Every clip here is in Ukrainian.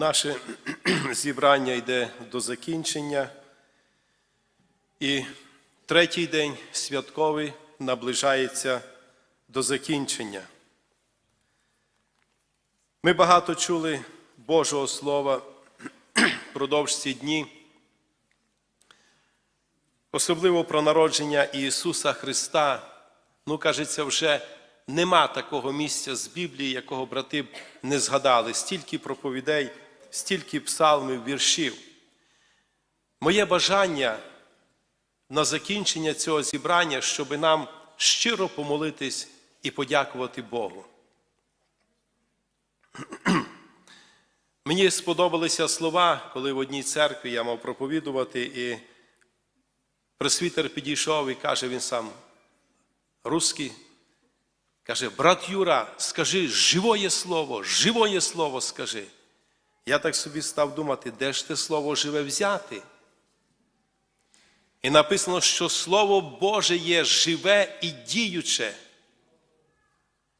Наше зібрання йде до закінчення. І третій день святковий наближається до закінчення. Ми багато чули Божого Слова впродовж ці дні, особливо про народження Ісуса Христа. Ну, кажеться, вже нема такого місця з Біблії, якого брати б не згадали, стільки проповідей, стільки псалмів, віршів. Моє бажання на закінчення цього зібрання, щоб нам щиро помолитись і подякувати Богу. Мені сподобалися слова, коли в одній церкві я мав проповідувати, і пресвітер підійшов і каже він сам, русський, каже, брат Юра, скажи живоє слово, живоє слово скажи. Я так собі став думати, де ж те слово живе взяти? І написано, що Слово Боже є живе і діюче.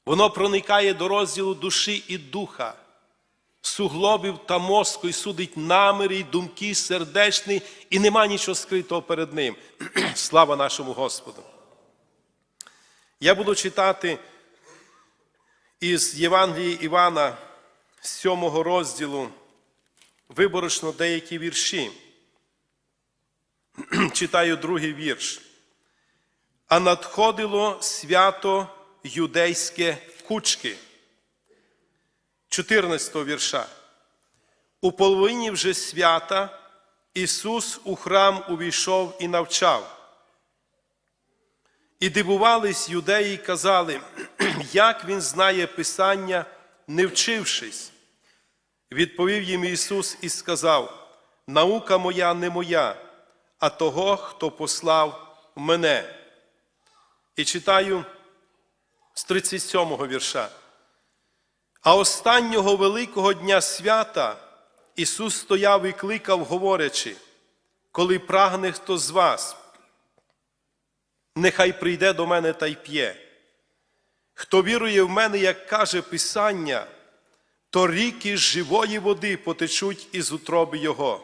Воно проникає до розділу душі і духа, суглобів та мозку і судить наміри, і думки сердечні, і нема нічого скритого перед ним. Слава нашому Господу! Я буду читати із Євангелії Івана, сьомого розділу, виборочно деякі вірші. Читаю другий вірш. А надходило свято юдейське кучки. 14 вірша. У половині вже свята Ісус у храм увійшов і навчав. І дивувались юдеї і казали, як Він знає Писання, не вчившись. Відповів їм Ісус і сказав: Наука моя не моя, а того, хто послав мене. І читаю з 37 го вірша. А останнього великого дня свята Ісус стояв і кликав, говорячи, коли прагне хто з вас, нехай прийде до мене та й п'є. Хто вірує в мене, як каже Писання, то ріки живої води потечуть із утроби Його.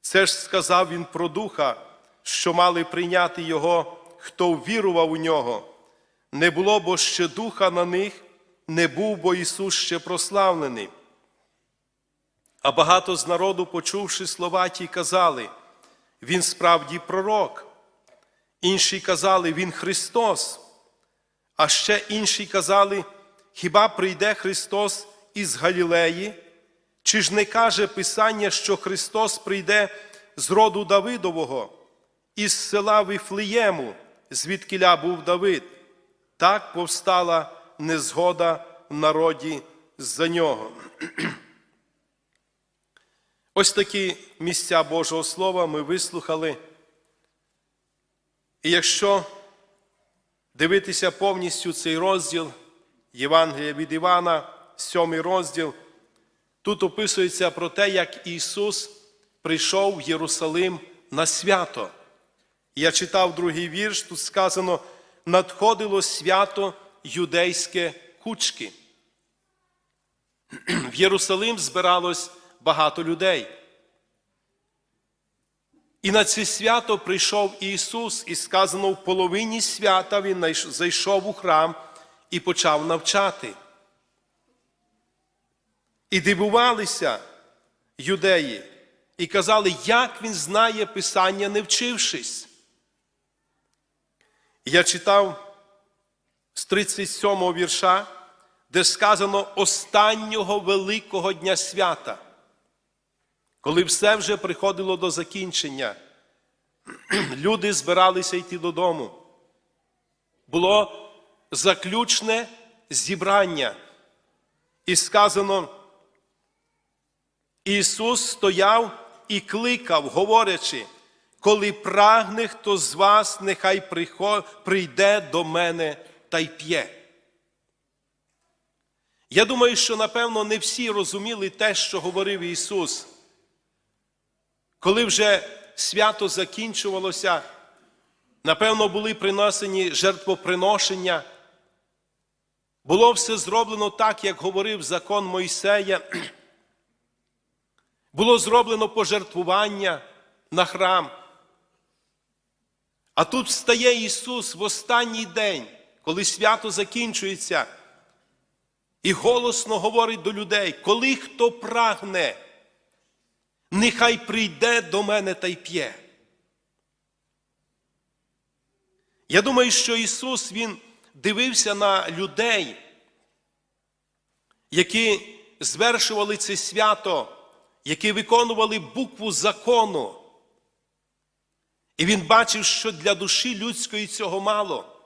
Це ж сказав він про духа, що мали прийняти Його, хто ввірував у нього. Не було бо ще духа на них, не був бо Ісус ще прославлений. А багато з народу, почувши слова ті, казали, Він справді пророк. Інші казали, Він Христос. А ще інші казали, хіба прийде Христос із Галілеї? Чи ж не каже Писання, що Христос прийде з роду Давидового, із села Вифлеєму, звідкиля був Давид? Так повстала незгода в народі за нього. Ось такі місця Божого Слова ми вислухали. І якщо дивитися повністю цей розділ Євангелія від Івана, сьомий розділ, тут описується про те, як Ісус прийшов в Єрусалим на свято. Я читав другий вірш, тут сказано, надходило свято юдейське кучки. В Єрусалим збиралось багато людей. І на це свято прийшов Ісус, і сказано, в половині свята Він зайшов у храм і почав навчати. І дивувалися юдеї, і казали, як він знає Писання, не вчившись. Я читав з 37 го вірша, де сказано останнього великого дня свята, коли все вже приходило до закінчення, люди збиралися йти додому. Було заключне зібрання, і сказано, Ісус стояв і кликав, говорячи, коли прагне хто з вас, нехай прийде до мене та й п'є. Я думаю, що напевно не всі розуміли те, що говорив Ісус. Коли вже свято закінчувалося, напевно, були приносені жертвоприношення. Було все зроблено так, як говорив закон Мойсея. Було зроблено пожертвування на храм. А тут встає Ісус в останній день, коли свято закінчується, і голосно говорить до людей, коли хто прагне, нехай прийде до мене та й п'є. Я думаю, що Ісус Він дивився на людей, які звершували це свято, які виконували букву закону. І він бачив, що для душі людської цього мало.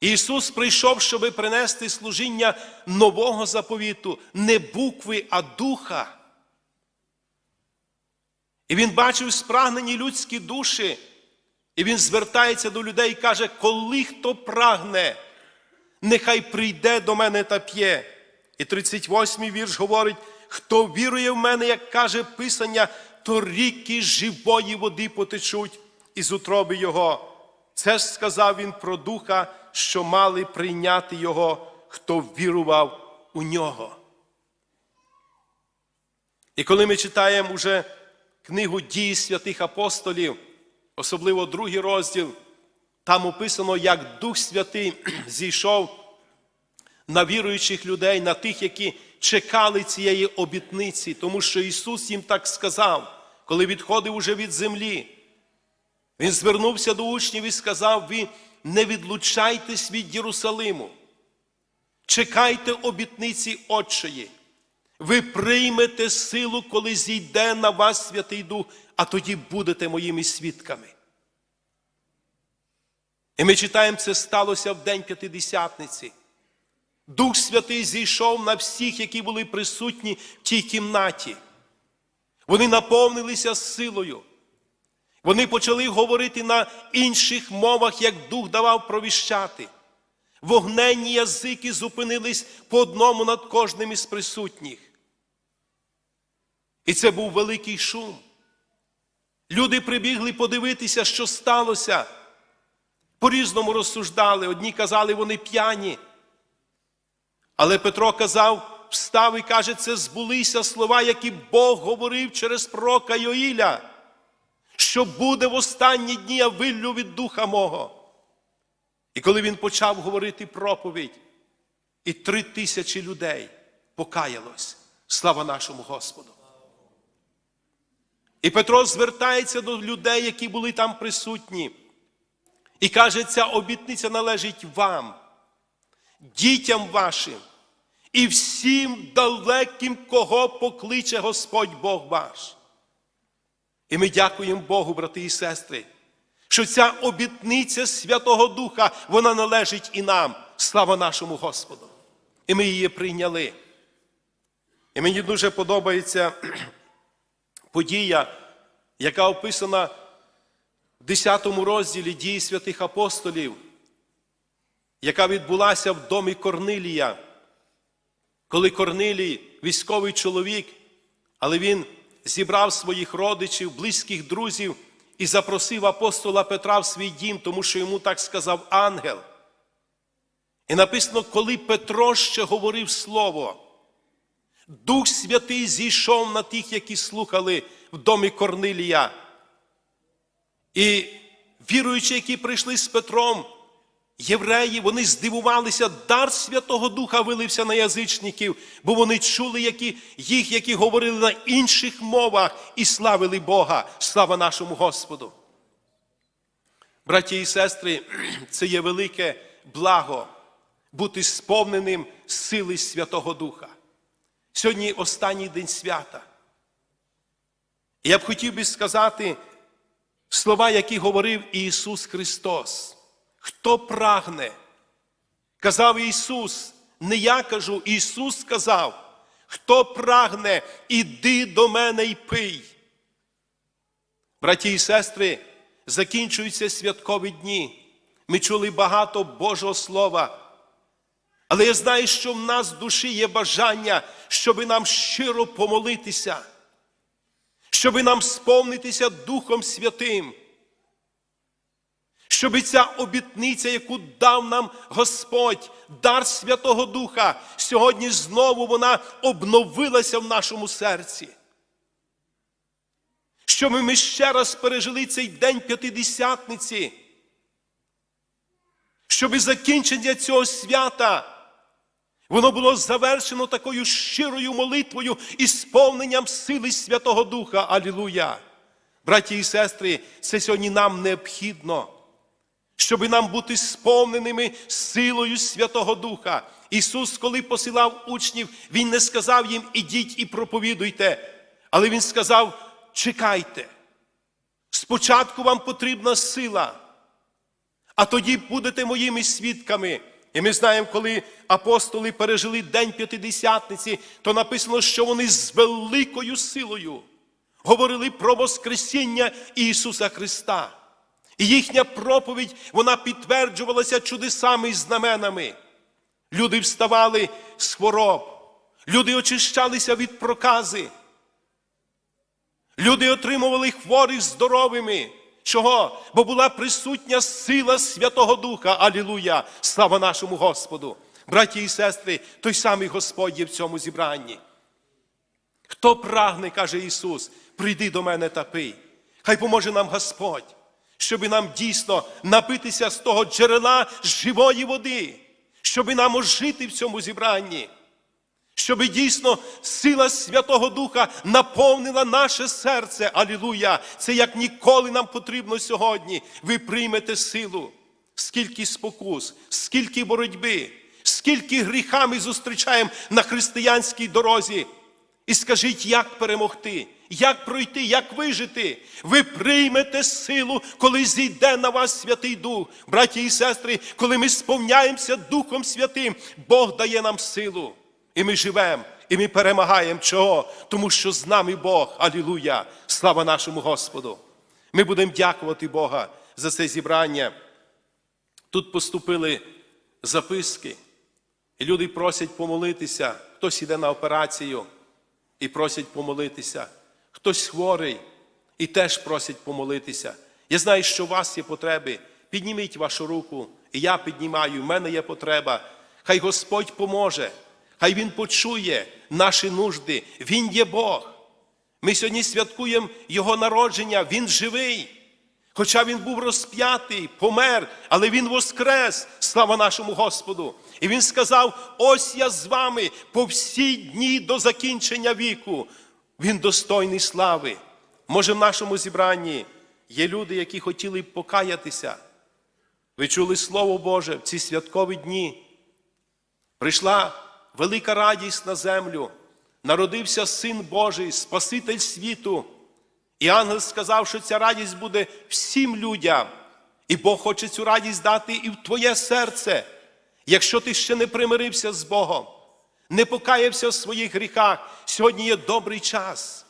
Ісус прийшов, щоб принести служіння нового заповіту, не букви, а духа. І він бачив спрагнені людські душі, і він звертається до людей і каже, коли хто прагне, нехай прийде до мене та п'є. І 38-й вірш говорить, хто вірує в мене, як каже Писання, то ріки живої води потечуть із утроби Його. Це ж сказав він про духа, що мали прийняти Його, хто вірував у нього. І коли ми читаємо уже книгу дій святих апостолів, особливо другий розділ, там описано, як Дух Святий зійшов на віруючих людей, на тих, які чекали цієї обітниці, тому що Ісус їм так сказав, коли відходив уже від землі. Він звернувся до учнів і сказав: ви не відлучайтесь від Єрусалиму, чекайте обітниці Отчої. Ви приймете силу, коли зійде на вас Святий Дух, а тоді будете моїми свідками. І ми читаємо, це сталося в День П'ятидесятниці. Дух Святий зійшов на всіх, які були присутні в тій кімнаті. Вони наповнилися силою. Вони почали говорити на інших мовах, як Дух давав провіщати. Вогненні язики зупинились по одному над кожним із присутніх. І це був великий шум. Люди прибігли подивитися, що сталося. По-різному розсуждали. Одні казали, вони п'яні. Але Петро казав, встав і каже, це збулися слова, які Бог говорив через пророка Йоїля, що буде в останні дні я виллю від духа мого. І коли він почав говорити проповідь, і три тисячі людей покаялось. Слава нашому Господу. І Петро звертається до людей, які були там присутні, і каже, ця обітниця належить вам, дітям вашим і всім далеким, кого покличе Господь Бог ваш. І ми дякуємо Богу, брати і сестри, що ця обітниця Святого Духа, вона належить і нам. Слава нашому Господу. І ми її прийняли. І мені дуже подобається подія, яка описана в 10 розділі дії святих апостолів, яка відбулася в домі Корнилія, коли Корнилій, військовий чоловік, але він зібрав своїх родичів, близьких друзів і запросив апостола Петра в свій дім, тому що йому так сказав ангел. І написано, коли Петро ще говорив слово, Дух Святий зійшов на тих, які слухали в домі Корнилія. І віруючі, які прийшли з Петром, євреї, вони здивувалися, дар Святого Духа вилився на язичників, бо вони чули які, їх, які говорили на інших мовах і славили Бога. Слава нашому Господу. Браті і сестри, це є велике благо бути сповненим сили Святого Духа. Сьогодні останній день свята. Я б хотів би сказати слова, які говорив Ісус Христос. Хто прагне? Казав Ісус, не я кажу, Ісус сказав, хто прагне, іди до мене і пий. Браті і сестри, закінчуються святкові дні. Ми чули багато Божого Слова. Але я знаю, що в нас в душі є бажання, щоби нам щиро помолитися, щоби нам сповнитися Духом Святим, щоби ця обітниця, яку дав нам Господь, дар Святого Духа, сьогодні знову вона обновилася в нашому серці. щоб ми ще раз пережили цей день п'ятидесятниці, щоб закінчення цього свята воно було завершено такою щирою молитвою і сповненням сили Святого Духа. Алілуя! Браті і сестри, це сьогодні нам необхідно, щоб нам бути сповненими силою Святого Духа. Ісус, коли посилав учнів, Він не сказав їм ідіть і проповідуйте, але Він сказав: чекайте. Спочатку вам потрібна сила, а тоді будете моїми свідками. І ми знаємо, коли апостоли пережили День П'ятидесятниці, то написано, що вони з великою силою говорили про Воскресіння Ісуса Христа. І їхня проповідь вона підтверджувалася чудесами і знаменами. Люди вставали з хвороб, люди очищалися від прокази. Люди отримували хворих здоровими. Чого? Бо була присутня сила Святого Духа. Алілуя! Слава нашому Господу! Браті і сестри, той самий Господь є в цьому зібранні. Хто прагне, каже Ісус, прийди до мене та пий. Хай поможе нам Господь, щоб нам дійсно напитися з того джерела живої води, щоб нам ожити в цьому зібранні щоб дійсно сила Святого Духа наповнила наше серце. Алілуя! Це як ніколи нам потрібно сьогодні. Ви приймете силу. Скільки спокус, скільки боротьби, скільки гріха ми зустрічаємо на християнській дорозі. І скажіть, як перемогти, як пройти, як вижити. Ви приймете силу, коли зійде на вас Святий Дух. Браті і сестри, коли ми сповняємося Духом Святим, Бог дає нам силу. І ми живемо, і ми перемагаємо. Чого? Тому що з нами Бог. Алілуя! Слава нашому Господу! Ми будемо дякувати Бога за це зібрання. Тут поступили записки, і люди просять помолитися. Хтось іде на операцію і просять помолитися. Хтось хворий і теж просять помолитися. Я знаю, що у вас є потреби. Підніміть вашу руку, і я піднімаю, в мене є потреба. Хай Господь поможе. Хай Він почує наші нужди. Він є Бог. Ми сьогодні святкуємо Його народження, Він живий. Хоча Він був розп'ятий, помер, але Він воскрес, слава нашому Господу. І Він сказав: ось я з вами по всі дні до закінчення віку. Він достойний слави. Може, в нашому зібранні є люди, які хотіли б покаятися. Ви чули Слово Боже в ці святкові дні. Прийшла велика радість на землю, народився Син Божий, Спаситель світу. І ангел сказав, що ця радість буде всім людям. І Бог хоче цю радість дати і в твоє серце. Якщо ти ще не примирився з Богом, не покаявся в своїх гріхах, сьогодні є добрий час.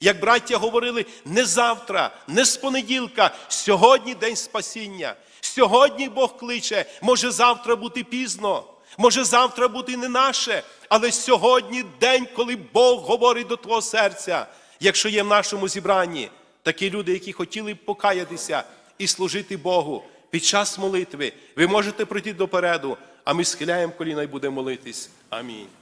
Як браття говорили, не завтра, не з понеділка, сьогодні день спасіння. Сьогодні Бог кличе, може завтра бути пізно. Може завтра бути не наше, але сьогодні день, коли Бог говорить до твого серця. Якщо є в нашому зібранні такі люди, які хотіли б покаятися і служити Богу під час молитви, ви можете пройти допереду, а ми схиляємо коліна і будемо молитись. Амінь.